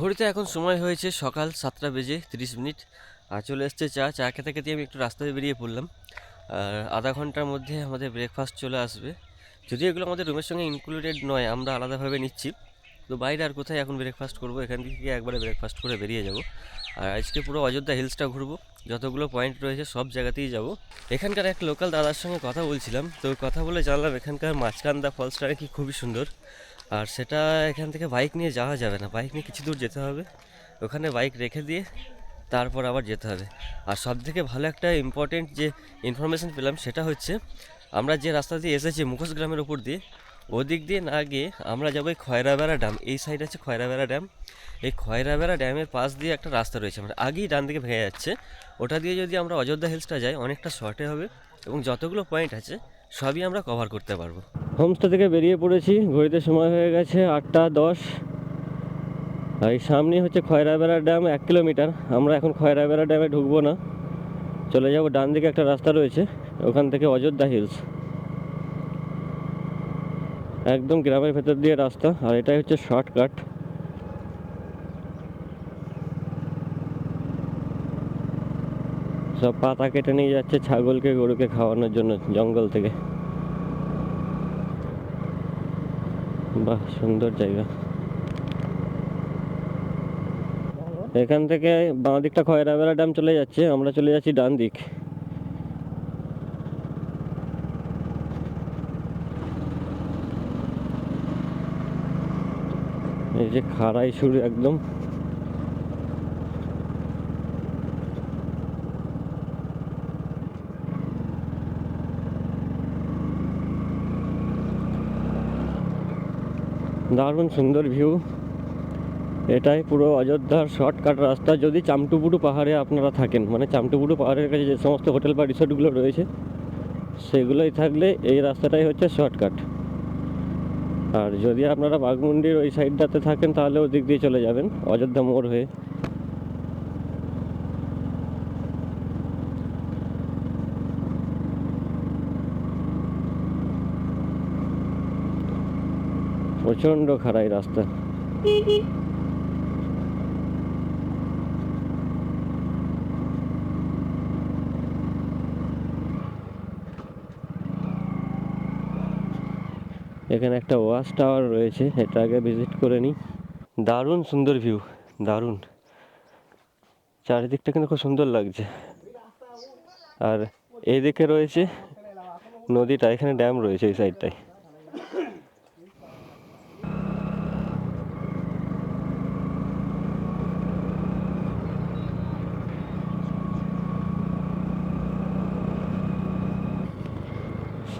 ঘড়িতে এখন সময় হয়েছে সকাল সাতটা বেজে তিরিশ মিনিট। আর চলে এসছে চা। চা খেতে খেতে আমি একটু রাস্তায় বেরিয়ে পড়লাম। আর আধা ঘণ্টার মধ্যে আমাদের ব্রেকফাস্ট চলে আসবে। যদিও এগুলো আমাদের রুমের সঙ্গে ইনক্লুডেড নয়, আমরা আলাদাভাবে নিচ্ছি। তো বাইরে আর কোথায় এখন ব্রেকফাস্ট করব? এখান থেকে একবারে ব্রেকফাস্ট করে বেরিয়ে যাব। আর আজকে পুরো অযোধ্যা হিলসটা ঘুরবো। যতগুলো পয়েন্ট রয়েছে সব জায়গাতেই যাব। এখানকার এক লোকাল দাদার সঙ্গে কথা বলছিলাম। তো কথা বলে জানলাম এখানকার মাঝকান্দা ফলসটা নাকি খুবই সুন্দর। আর সেটা এখান থেকে বাইক নিয়ে যাওয়া যাবে না। বাইক নিয়ে কিছু দূর যেতে হবে। ওখানে বাইক রেখে দিয়ে তারপর আবার যেতে হবে। আর সব থেকে ভালো একটা ইম্পর্টেন্ট যে ইনফরমেশন পেলাম সেটা হচ্ছে, আমরা যে রাস্তা দিয়ে এসেছি মুখোশ গ্রামের উপর দিয়ে, ওদিক দিয়ে না গিয়ে আমরা যাব এই খয়রাবেড়া ড্যাম এই সাইড আছে খয়রাবেড়া ড্যাম এই খয়রাবেড়া ড্যামের পাশ দিয়ে একটা রাস্তা রয়েছে। মানে আগেই ডান দিকে ভেঙে যাচ্ছে। ওটা দিয়ে যদি আমরা অযোধ্যা হিলসটা যাই, অনেকটা শর্টে হবে। এবং যতগুলো পয়েন্ট আছে সবই আমরা কভার করতে পারব। হোমস্টে থেকে বেরিয়ে পড়েছি, ঘড়িতে সময় হয়ে গেছে আটটা দশ। আর এই সামনে হচ্ছে খয়রাবেড়া ড্যাম, এক কিলোমিটার। আমরা এখন খয়রাবেড়া ড্যামে ঢুকবো না। চলে যাব ডান দিকে একটা রাস্তা রয়েছে, ওখান থেকে অযোধ্যা হিলস। একদম গ্রামের ভেতর দিয়ে রাস্তা, আর এটাই হচ্ছে শর্টকাট। সব পাতা কেটে নিয়ে যাচ্ছে ছাগলকে, গরুকে খাওয়ানোর জন্য জঙ্গল থেকে। বাহ, সুন্দর জায়গা। এখান থেকে বাঁ দিকটা খয়রাবেলা ড্যাম চলে যাচ্ছে, আমরা চলে যাচ্ছি ডান দিক। এই যে খাড়াই শুরু একদম। দারুণ সুন্দর ভিউ এটাই পুরো অযোধ্যার শর্টকাট রাস্তা। যদি চামটুপুটু পাহাড়ে আপনারা থাকেন মানে চামটুপুটু পাহাড়ের কাছে যে সমস্ত হোটেল বা রিসোর্টগুলো রয়েছে, সেগুলোই থাকলে এই রাস্তাটাই হচ্ছে শর্টকাট আর যদি আপনারা বাঘমুন্ডির ওই সাইডটাতে থাকেন, তাহলে ওদিক দিয়ে চলে যাবেন, অযোধ্যা মোড় হয়ে। প্রচণ্ড খারাই রাস্তা। এখানে একটা ওয়াচ টাওয়ার রয়েছে, এটা আগে ভিজিট করে নিই। দারুণ সুন্দর ভিউ, দারুণ। চারিদিকটা কিন্তু খুব সুন্দর লাগছে। আর এইদিকে রয়েছে নদীটা, এখানে ড্যাম রয়েছে এই সাইডটায়।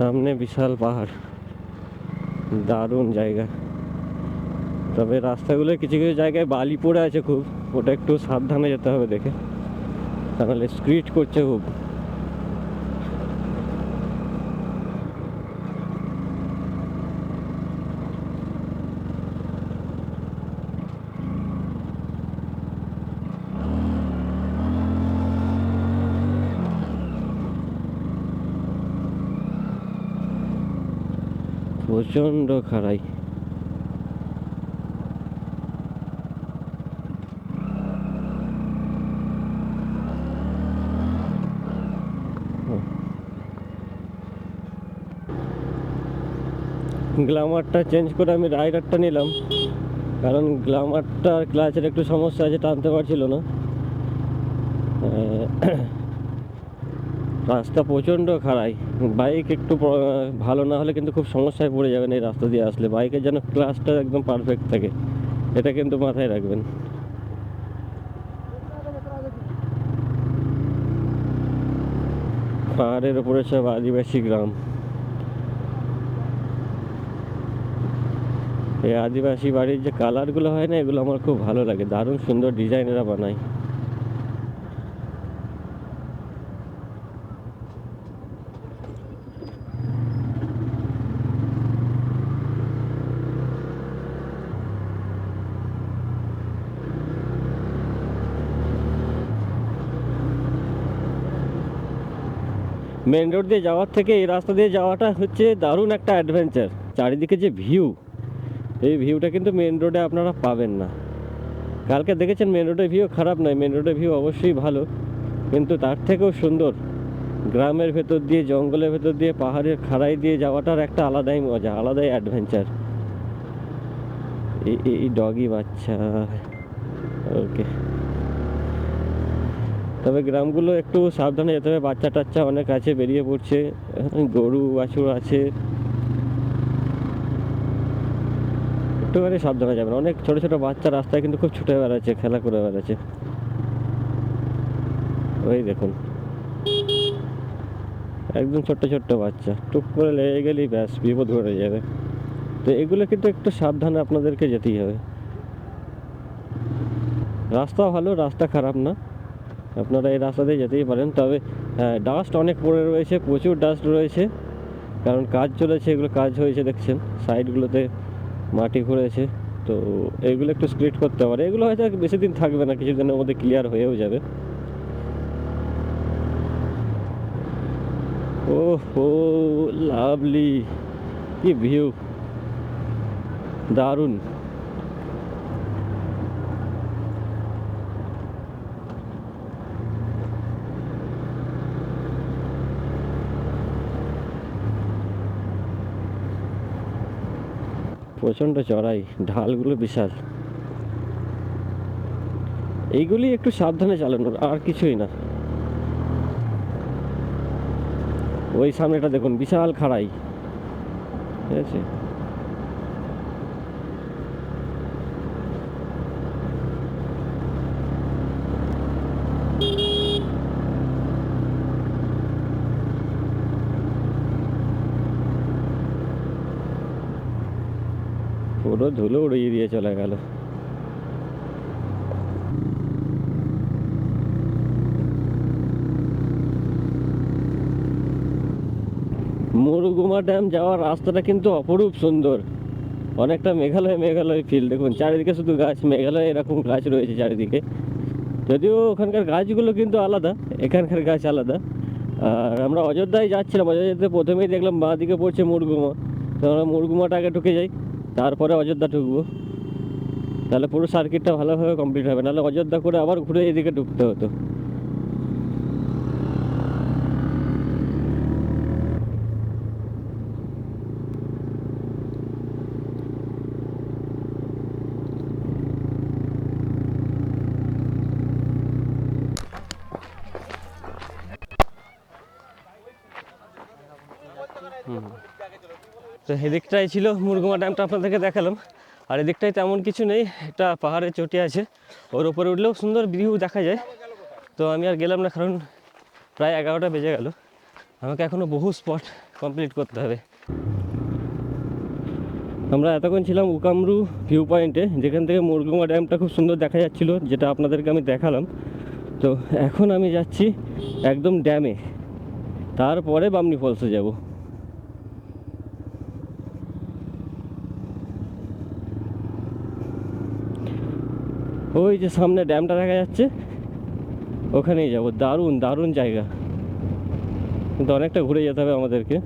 সামনে বিশাল পাহাড় দারুণ জায়গা তবে রাস্তাগুলো কিছু কিছু জায়গায় বালি পড়ে আছে খুব ওটা একটু সাবধানে যেতে হবে দেখে। তাহলে স্ক্রিট করছে খুব। প্রচণ্ড খাড়াই। গ্লামারটা চেঞ্জ করে আমি রাইডারটা নিলাম, কারণ গ্লামারটা ক্লাচের একটু সমস্যা আছে, টানতে পারছিল না। রাস্তা প্রচণ্ড খারাই বাইক একটু ভালো না হলে কিন্তু খুব সমস্যায় পড়ে যাবেন এই রাস্তা দিয়ে আসলে। বাইকের যেন ক্লাসটা একদম পারফেক্ট থাকে। এটা কিন্তু মাথায় রাখবেন। পাহাড়ের উপরে সব আদিবাসী গ্রাম। এই আদিবাসী বাড়ির যে কালারগুলো হয় না, এগুলো আমার খুব ভালো লাগে। দারুণ সুন্দর ডিজাইনেরা বানায়। মেন রোড দিয়ে যাওয়ার থেকে এই রাস্তা দিয়ে যাওয়াটা হচ্ছে দারুণ একটা অ্যাডভেঞ্চার চারিদিকে যে ভিউ এই ভিউটা কিন্তু মেন রোডে আপনারা পাবেন না। কালকে দেখেছেন মেন রোডের ভিউ খারাপ নয় মেন রোডের ভিউ অবশ্যই ভালো, কিন্তু তার থেকেও সুন্দর। গ্রামের ভেতর দিয়ে, জঙ্গলের ভেতর দিয়ে, পাহাড়ের খাড়াই দিয়ে যাওয়াটার একটা আলাদাই মজা, আলাদাই অ্যাডভেঞ্চার এই ডগি বাচ্চা। ওকে তবে গ্রামগুলো একটু সাবধানে যেতে হবে। বাচ্চা টাচ্চা অনেক আছে, বেরিয়ে পড়ছে, গরু, বাছুর আছে। একটুখানি সাবধানে যাবেন। অনেক ছোট ছোট বাচ্চা রাস্তায় কিন্তু খুব ছুটে বেড়াচ্ছে, খেলা করে বেড়াচ্ছে। ওই দেখুন। একদম ছোট্ট ছোট্ট বাচ্চা। টুক করে লেগে গেলেই ব্যাস, বিপদ ঘটে যাবে। তো এগুলো কিন্তু একটু সাবধানে আপনাদেরকে যেতেই হবে। রাস্তা ভালো, রাস্তা খারাপ না। আপনারা এই রাস্তা দিয়ে যেতেই পারেন। তবে ডাস্ট অনেক পড়ে রয়েছে, প্রচুর ডাস্ট রয়েছে। কারণ কাজ চলেছে, এগুলো কাজ হয়েছে, দেখছেন। সাইডগুলোতে মাটি ঘুরেছে। তো এগুলো একটু স্প্লিট করতে পারে। এগুলো হয়তো বেশি দিন থাকবে না কিছুদিনের মধ্যে ক্লিয়ার হয়েও যাবে। ও হো লাভলি কি ভিউ দারুণ! প্রচণ্ড চড়াই, ঢালগুলো বিশাল। এইগুলি একটু সাবধানে চালানোর, আর কিছুই না। ওই সামনেটা দেখুন, বিশাল খাড়াই। ঠিক আছে পুরো ধুলো উড়িয়ে দিয়ে চলে গেল। মুরগুমা ড্যাম যাওয়ার রাস্তাটা কিন্তু অপরূপ সুন্দর। অনেকটা মেঘালয় মেঘালয় ফিল দেখুন, চারিদিকে শুধু গাছ, মেঘালয় এরকম গাছ রয়েছে চারিদিকে। যদিও ওখানকার গাছগুলো কিন্তু আলাদা, এখানকার গাছ আলাদা। আর আমরা অযোধ্যায় যাচ্ছিলাম, অযোধ্যাতে প্রথমেই দেখলাম বাঁ দিকে পড়ছে মুরগুমা। তো আমরা মুরগুমাটা আগে ঢুকে যাই। তারপরে অযোধ্যা ঢুকবো। তাহলে পুরো সার্কিটটা ভালোভাবে কমপ্লিট হবে। নাহলে অযোধ্যা করে আবার ঘুরে এদিকে ঢুকতে হতো। তো এদিকটাই ছিল মুরগুমা ড্যামটা আপনাদেরকে দেখালাম। আর এদিকটায় তেমন কিছু নেই, একটা পাহাড়ের চটি আছে। ওর উপরে উঠলেও সুন্দর ভিউ দেখা যায়। তো আমি আর গেলাম না, কারণ প্রায় এগারোটা বেজে গেল। আমাকে এখনও বহু স্পট কমপ্লিট করতে হবে। আমরা এতক্ষণ ছিলাম উকামরু ভিউ পয়েন্টে যেখান থেকে মুরগুমা ড্যামটা খুব সুন্দর দেখা যাচ্ছিল, যেটা আপনাদেরকে আমি দেখালাম। তো এখন আমি যাচ্ছি একদম ড্যামে। তারপরে বামনি ফলসে যাব। ওই যে সামনে ড্যামটা দেখা যাচ্ছে, ওখানেই যাব। দারুণ দারুণ জায়গা। কিন্তু অনেকটা ঘুরে যেতে হবে আমাদেরকে।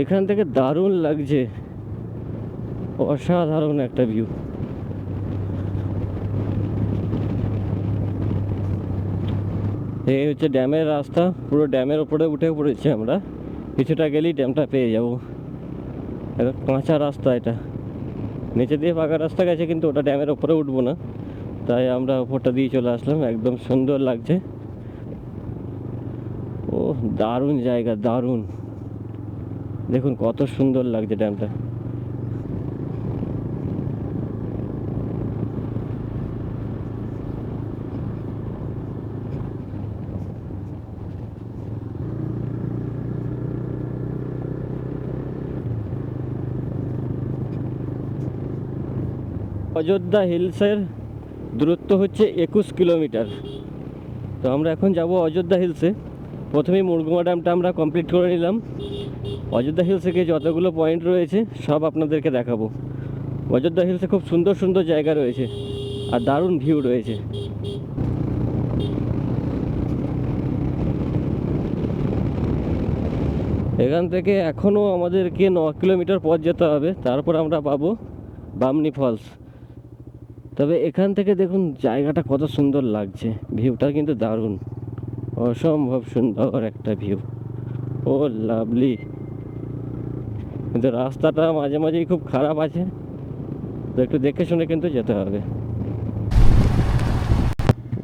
এখান থেকে দারুণ লাগছে। অসাধারণ একটা ভিউ এই হচ্ছে ড্যামের রাস্তা। পুরো ড্যামের ওপরে উঠে পড়েছি আমরা। কিছুটা গেলেই ড্যামটা পেয়ে যাব। এটা কাঁচা রাস্তা এটা। নিচে দিয়ে পাকা রাস্তা গেছে কিন্তু ওটা ড্যামের ওপরে উঠবো না। তাই আমরা ওপরটা দিয়ে চলে আসলাম, একদম সুন্দর লাগছে। ও দারুণ জায়গা, দারুণ। দেখুন কত সুন্দর লাগছে ড্যামটা। অযোধ্যা হিলসের দূরত্ব হচ্ছে একুশ কিলোমিটার। তো আমরা এখন যাব অযোধ্যা হিলসে। প্রথমেই মুরগুমা ড্যামটা আমরা কমপ্লিট করে নিলাম। অযোধ্যা হিলস থেকে যতগুলো পয়েন্ট রয়েছে, সব আপনাদেরকে দেখাবো। অযোধ্যা হিলসে খুব সুন্দর সুন্দর জায়গা রয়েছে আর দারুণ ভিউ রয়েছে। এখান থেকে এখনও আমাদেরকে ন কিলোমিটার পথ যেতে হবে, তারপর আমরা পাবো বামনি ফলস তবে এখান থেকে দেখুন, জায়গাটা কত সুন্দর লাগছে। ভিউটা কিন্তু দারুণ। অসম্ভব সুন্দর একটা ভিউ। ও লাভলি। কিন্তু রাস্তাটা মাঝে মাঝেই খুব খারাপ আছে। তো একটু দেখে শুনে কিন্তু যেতে হবে।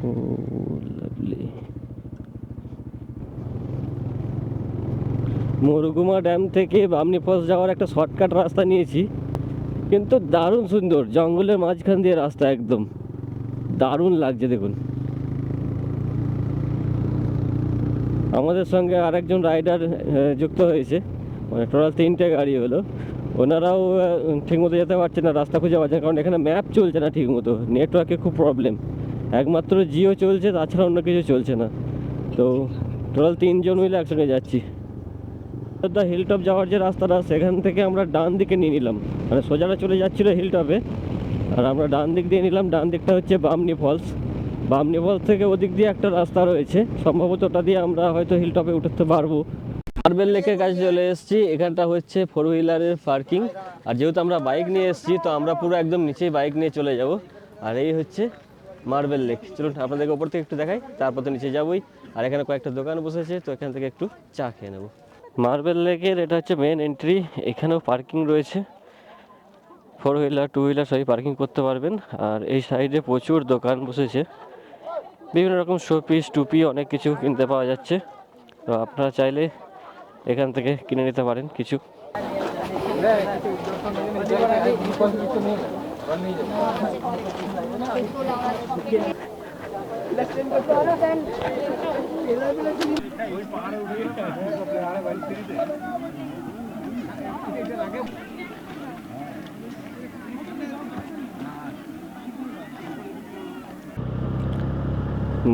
ও লাভলি। মুরগুমা ড্যাম থেকে বামনি ফলস যাওয়ার একটা শর্টকাট রাস্তা নিয়েছি। কিন্তু দারুণ সুন্দর, জঙ্গলের মাঝখান দিয়ে রাস্তা একদম। দারুণ লাগছে দেখুন। আমাদের সঙ্গে আরেকজন রাইডার যুক্ত হয়েছে। মানে টোটাল তিনটে গাড়ি হলো। ওনারাও ঠিকমতো যেতে পারছে না, রাস্তা খুঁজে পাচ্ছে কারণ এখানে ম্যাপ চলছে না ঠিকমতো। নেটওয়ার্কে খুব প্রবলেম একমাত্র জিও চলছে, তাছাড়া অন্য কিছু চলছে না। তো টোটাল তিনজন মিলে একসঙ্গে যাচ্ছি। দা হিল টপ যাওয়ার যে রাস্তাটা, সেখান থেকে আমরা ডান দিকে নিয়ে নিলাম। মানে সোজাটা চলে যাচ্ছিল হিল টপে আর আমরা ডান দিক দিয়ে নিলাম, ডান দিকটা হচ্ছে বামনি ফলস বামনি ফলস থেকে ওদিক দিয়ে একটা রাস্তা রয়েছে। সম্ভবত ওটা দিয়ে আমরা হয়তো হিল টপে উঠতে পারব। মার্বেল লেকের কাছে চলে এসেছি। এখানটা হচ্ছে ফোর হুইলারের পার্কিং আর যেহেতু আমরা বাইক নিয়ে এসেছি, তো আমরা পুরো একদম নিচেই বাইক নিয়ে চলে যাব। আর এই হচ্ছে মার্বেল লেক চলুন আপনাদেরকে ওপর থেকে একটু দেখাই, তারপর তো নিচে যাবোই। আর এখানে কয়েকটা দোকান বসেছে, তো এখান থেকে একটু চা খেয়ে নেব। মার্বেল লেকের এটা হচ্ছে মেন এন্ট্রি এখানেও পার্কিং রয়েছে। ফোর হুইলার টু হুইলার সবই পার্কিং করতে পারবেন। আর এই সাইডে প্রচুর দোকান বসেছে। বিভিন্ন রকম শোপিস টুপি অনেক কিছু কিনতে পাওয়া যাচ্ছে। তো আপনারা চাইলে এখান থেকে কিনে নিতে পারেন কিছু।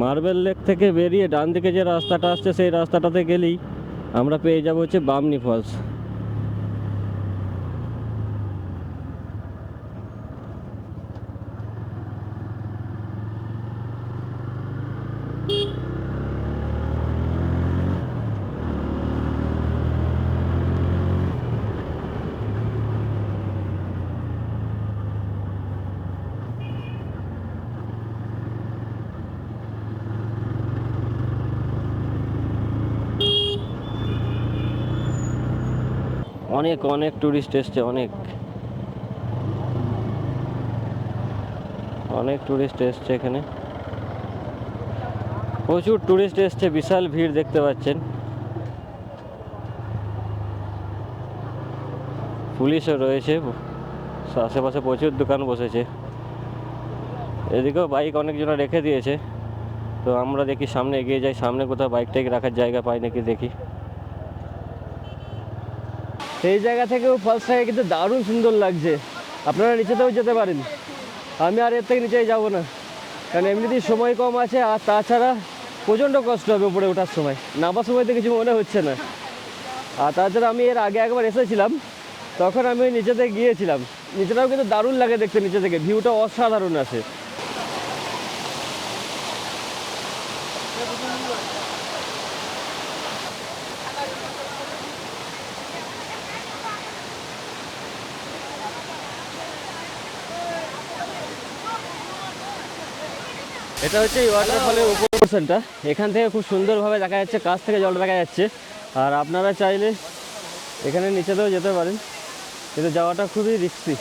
মার্বেল লেক থেকে বেরিয়ে ডান দিকে যে রাস্তাটা আসছে, সেই রাস্তাটাতে গেলেই আমরা পেয়ে যাব হচ্ছে বামনি ফলস। অনেক অনেক টুরিস্ট এসছে, অনেক। অনেক টুরিস্ট এসছে এখানে। প্রচুর টুরিস্ট এসছে, বিশাল ভিড় দেখতে পাচ্ছেন। পুলিশও রয়েছে, আশেপাশে প্রচুর দোকান বসেছে। এদিকেও বাইক অনেকজন রেখে দিয়েছে। তো আমরা দেখি সামনে এগিয়ে যাই, সামনে কোথাও বাইক টাইক রাখার জায়গা পাই নাকি দেখি। এই জায়গা থেকেও ফলসটাকে কিন্তু দারুণ সুন্দর লাগছে। আপনারা নিচেতেও যেতে পারেন। আমি আর এর থেকে নিচে যাব না। কারণ এমনিতেই সময় কম আছে, আর তাছাড়া প্রচণ্ড কষ্ট হবে উপরে ওঠার সময়। নামার সময় তো কিছু মনে হচ্ছে না। আর তাছাড়া আমি এর আগে একবার এসেছিলাম, তখন আমি নিচেতে গিয়েছিলাম। নিচেটাও কিন্তু দারুণ লাগে দেখতে, নিচে থেকে। ভিউটা অসাধারণ আছে। এটা হচ্ছে এই ওয়াটারফলের উপর পোর্শনটা এখান থেকে খুব সুন্দরভাবে দেখা যাচ্ছে কাছ থেকে জল দেখা যাচ্ছে। আর আপনারা চাইলে এখানে নিচেতেও যেতে পারেন। কিন্তু যাওয়াটা খুবই রিস্কি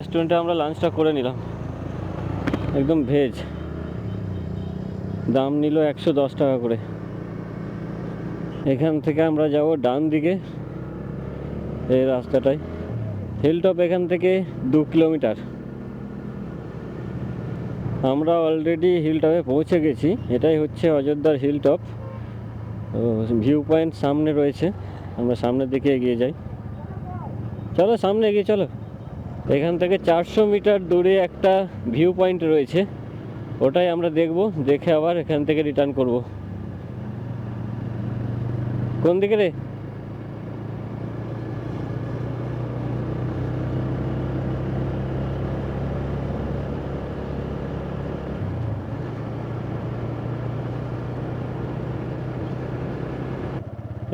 রেস্টুরেন্টে আমরা লাঞ্চটা করে নিলাম। একদম ভেজ দাম নিল একশো দশ টাকা করে। এখান থেকে আমরা যাব ডান দিকে, এই রাস্তাটায়। হিলটপ এখান থেকে দু কিলোমিটার। আমরা অলরেডি হিলটপে পৌঁছে গেছি। এটাই হচ্ছে অযোধ্যার হিলটপ ভিউ পয়েন্ট সামনে রয়েছে। আমরা সামনের দিকে এগিয়ে যাই। চলো, সামনে এগিয়ে চলো। এখান থেকে চারশো মিটার দূরে একটা ভিউ পয়েন্ট রয়েছে। ওটাই আমরা দেখব দেখে আবার এখান থেকে রিটার্ন করব। কোন দিকে রে?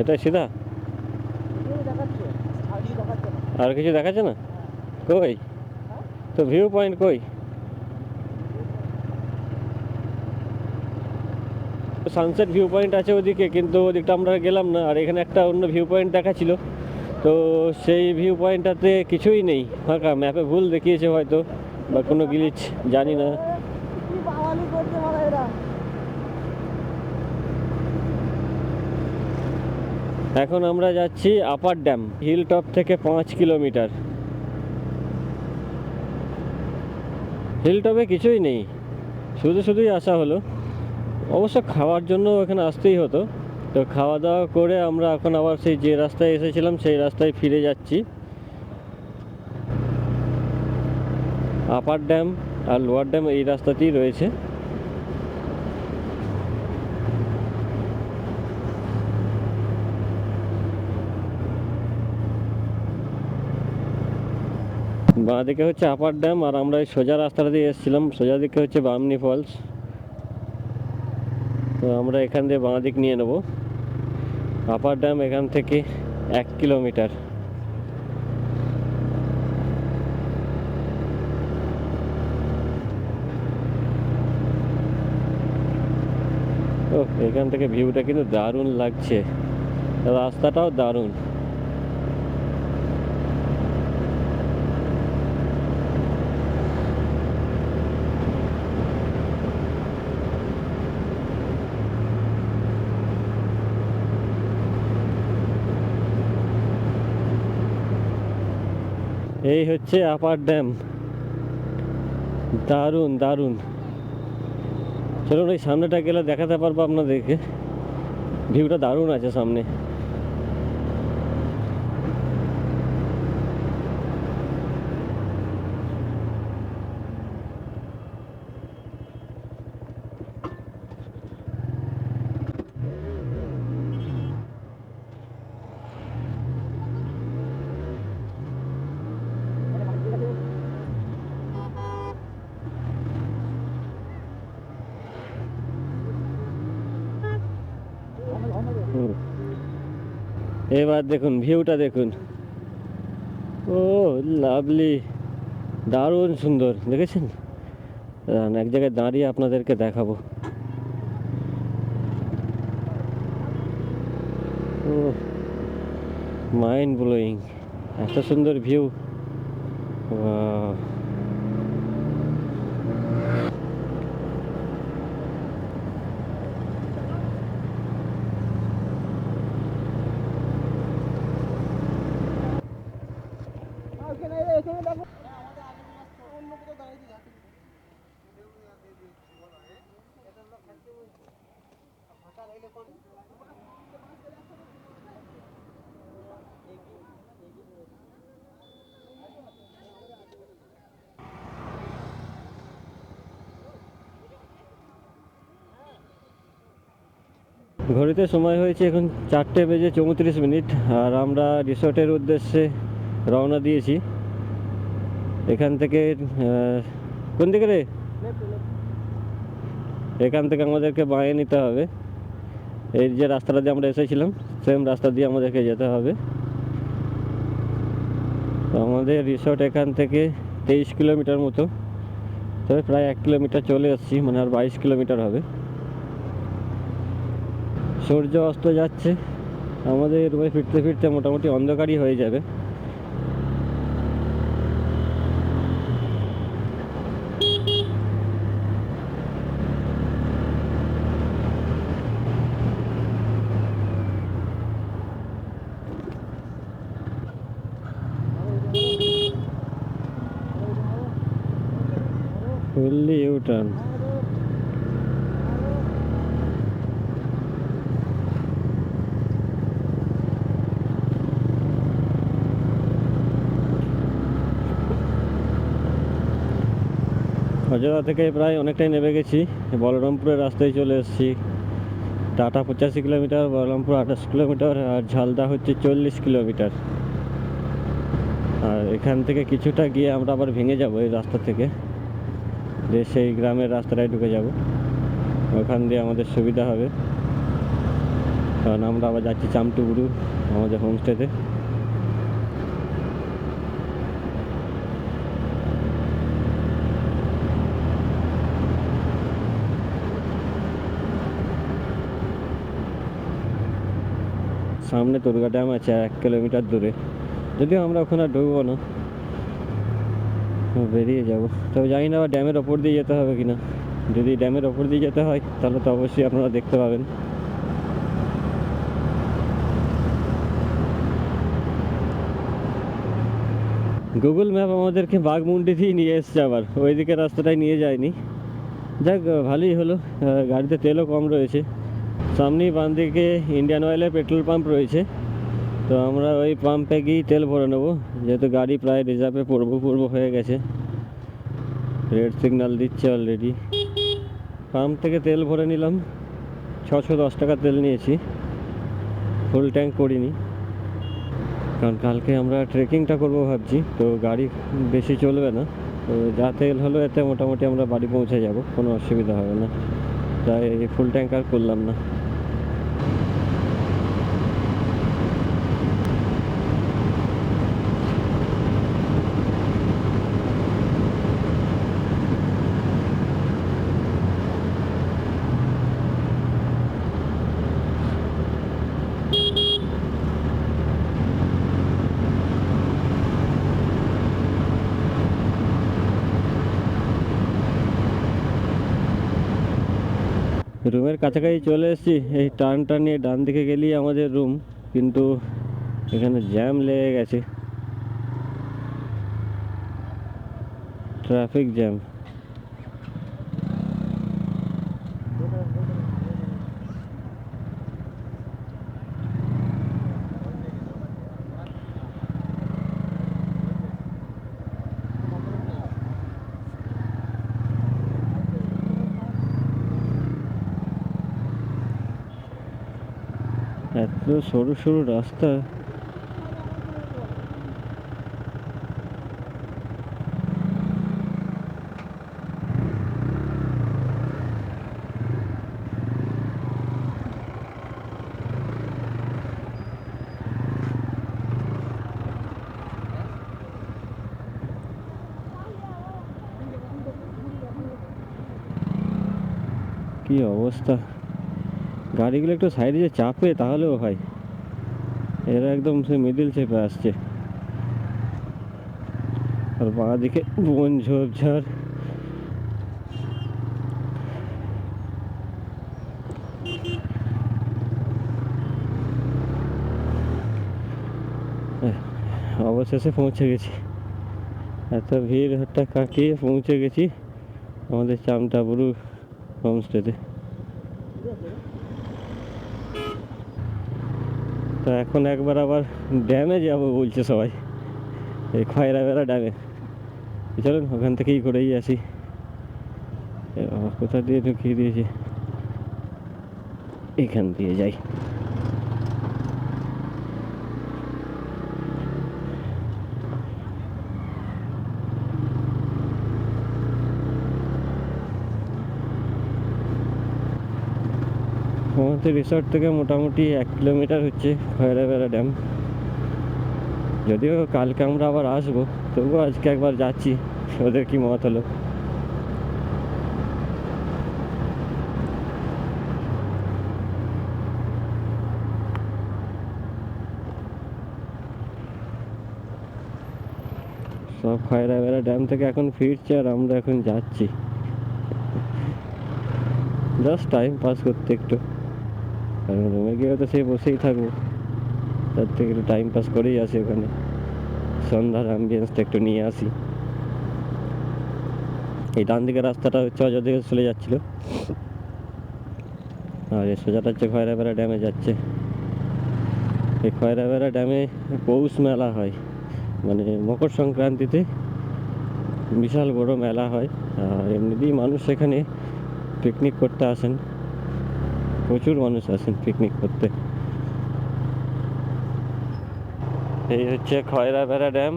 এটা সিধা? আর কিছু দেখাচ্ছে না? কই? তো ভিউ পয়েন্ট কই? সানসেট ভিউ পয়েন্ট আছে ওদিকে, কিন্তু ওদিকটা আমরা গেলাম না, আর এখানে একটা অন্য ভিউ পয়েন্ট দেখাচ্ছিল তো সেই ভিউ পয়েন্টটাতে কিছুই নেই, ফাঁকা ম্যাপে ভুল দেখিয়েছে হয়তো, বা কোনো গিলিচ জানি না। এখন আমরা যাচ্ছি আপার ড্যাম হিল টপ থেকে পাঁচ কিলোমিটার হিল টপে কিছুই নেই, শুধু শুধুই আসা হলো। অবশ্য খাওয়ার জন্য এখানে আসতেই হতো। তো খাওয়া দাওয়া করে আমরা এখন আবার সেই যে রাস্তায় এসেছিলাম, সেই রাস্তায় ফিরে যাচ্ছি। আপার ড্যাম আর লোয়ার ড্যাম এই রাস্তাতেই রয়েছে। বাঁ দিকে হচ্ছে আপার ড্যাম আর আমরা এই সোজা রাস্তাটা দিয়ে এসেছিলাম। সোজা দিকে হচ্ছে বামনি ফলস। তো আমরা এখান দিয়ে বাঁ দিক নিয়ে নেব। আপার ড্যাম এখান থেকে এক কিলোমিটার। ও এখান থেকে ভিউটা কিন্তু দারুণ লাগছে। রাস্তাটাও দারুণ। এই হচ্ছে আপার ড্যাম। দারুণ দারুণ। চলুন ওই সামনেটা গেলে দেখাতে পারব আপনাদেরকে। ভিউটা দারুণ আছে সামনে। এবার দেখুন, ভিউটা দেখুন। ও, লাভলি, দারুণ সুন্দর, দেখেছেন? এক জায়গায় দাঁড়িয়ে আপনাদেরকে দেখাবো। ও মাইন্ড ব্লোয়িং এত সুন্দর ভিউ ঘড়িতে সময় হয়েছে এখন চারটে বেজে চৌত্রিশ মিনিট, আর আমরা রিসোর্টের উদ্দেশ্যে রওনা দিয়েছি। এখান থেকে কোন দিকে রে? এখান থেকে আমাদেরকে বাঁয়ে নিতে হবে। এই যে রাস্তাটা দিয়ে আমরা এসেছিলাম, সেম রাস্তা দিয়ে আমাদেরকে যেতে হবে। আমাদের রিসোর্ট এখান থেকে তেইশ কিলোমিটার মতো, তবে প্রায় এক কিলোমিটার চলে এসেছি মানে আর বাইশ কিলোমিটার হবে। সূর্য অস্ত যাচ্ছে। আমাদের এরকম ফিরতে ফিরতে মোটামুটি অন্ধকারই হয়ে যাবে। ফুললি ইউটার্ন হজরা থেকে প্রায় অনেকটাই নেমে গেছি। বলরামপুরের রাস্তায় চলে এসেছি। টাটা পঁচাশি কিলোমিটার, বলরামপুর আঠাশ কিলোমিটার আর ঝালদা হচ্ছে চল্লিশ কিলোমিটার। আর এখান থেকে কিছুটা গিয়ে আমরা আবার ভেঙে যাব এই রাস্তা থেকে। দিয়ে সেই গ্রামের রাস্তাটায় ঢুকে যাব। ওখান দিয়ে আমাদের সুবিধা হবে। কারণ আমরা আবার যাচ্ছি চামটুগুরু আমাদের হোমস্টেতে সামনে দুর্গা ড্যাম আছে এক কিলোমিটার দূরে। যদিও আমরা ওখানে ঢুকবো না। বেরিয়ে যাব। তবে জানি না আবার ড্যামের ওপর দিয়ে যেতে হবে কিনা। যদি ড্যামের ওপর দিয়ে যেতে হয়, তাহলে তো অবশ্যই আপনারা দেখতে পাবেন। গুগল ম্যাপ আমাদেরকে বাঘমুন্ডি দিয়ে নিয়ে এসছে আবার। ওইদিকে রাস্তাটায় নিয়ে যায়নি। যাক, ভালোই হলো। গাড়িতে তেলও কম রয়েছে। সামনেই বাম দিকে ইন্ডিয়ান অয়েলের পেট্রোল পাম্প রয়েছে। তো আমরা ওই পাম্পে গিয়েই তেল ভরে নেব। যেহেতু গাড়ি প্রায় রিজার্ভে পড়ব পড়ব হয়ে গেছে। রেড সিগন্যাল দিচ্ছে অলরেডি পাম্প থেকে তেল ভরে নিলাম। ছশো দশ টাকা তেল নিয়েছি। ফুল ট্যাঙ্ক করিনি। কারণ কালকে আমরা ট্রেকিংটা করব ভাবছি। তো গাড়ি বেশি চলবে না। তো যা তেল হলো, এতে মোটামুটি আমরা বাড়ি পৌঁছে যাব। কোনো অসুবিধা হবে না। তাই ফুল ট্যাঙ্ক আর করলাম না। রুমের কাছাকাছি চলে এসেছি। এই টার্নটা নিয়ে ডান দিকে গেলেই আমাদের রুম, কিন্তু এখানে জ্যাম লেগে গেছে। ট্রাফিক জ্যাম এত সরু সরু রাস্তা। কি অবস্থা? গাড়িগুলো একটু সাইডে যে চাপে, তাহলেও হয়। এরা একদম সে মিডিল চেপে আসছে। আর বাঁ দিকে বন ঝোপঝাড়। অবশেষে পৌঁছে গেছি। এত ভিড় হাট্টা কাটিয়ে পৌঁছে গেছি আমাদের চামটাবুরু হোমস্টেতে তো এখন একবার আবার ড্যামে যাব বলছে সবাই। এই খয়রা বেড়া ড্যামে। চলুন, ওখান থেকেই করেই আসি। কোথা দিয়ে ঢুকিয়ে দিয়েছে? এখান দিয়ে যাই। আমাদের রিসর্ট থেকে মোটামুটি এক কিলোমিটার হচ্ছে খয়রাবেড়া ড্যাম যদিও কালকে আমরা আবার আসব, তবুও আজকে একবার যাচ্ছি, ওদের কি মত হলো? সব খয়রাবেড়া ড্যাম থেকে এখন ফিরছে আর আমরা এখন যাচ্ছি। জাস্ট টাইম পাস করতে একটু। কারণ রুমে গিয়ে তো সেই বসেই থাকব। তার থেকে একটু টাইম পাস করেই আসি ওখানে। সন্ধ্যার অ্যাম্বিয়েন্সটা একটু নিয়ে আসি। এই ডান দিকের রাস্তাটা হচ্ছে অযোধ্যা দিকে চলে যাচ্ছিল। আর এই সোজাটা হচ্ছে খয়রাবেড়া ড্যামে যাচ্ছে। এই খয়রাবেড়া ড্যামে পৌষ মেলা হয়। মানে মকর সংক্রান্তিতে বিশাল বড় মেলা হয়। আর এমনিতেই মানুষ এখানে পিকনিক করতে আসেন। প্রচুর মানুষ আসেন পিকনিক করতে। এই হচ্ছে খয়রা বেড়া ড্যাম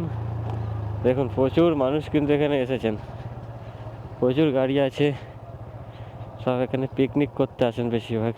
দেখুন, প্রচুর মানুষ কিন্তু এখানে এসেছেন। প্রচুর গাড়ি আছে। সব এখানে পিকনিক করতে আসেন বেশিরভাগ।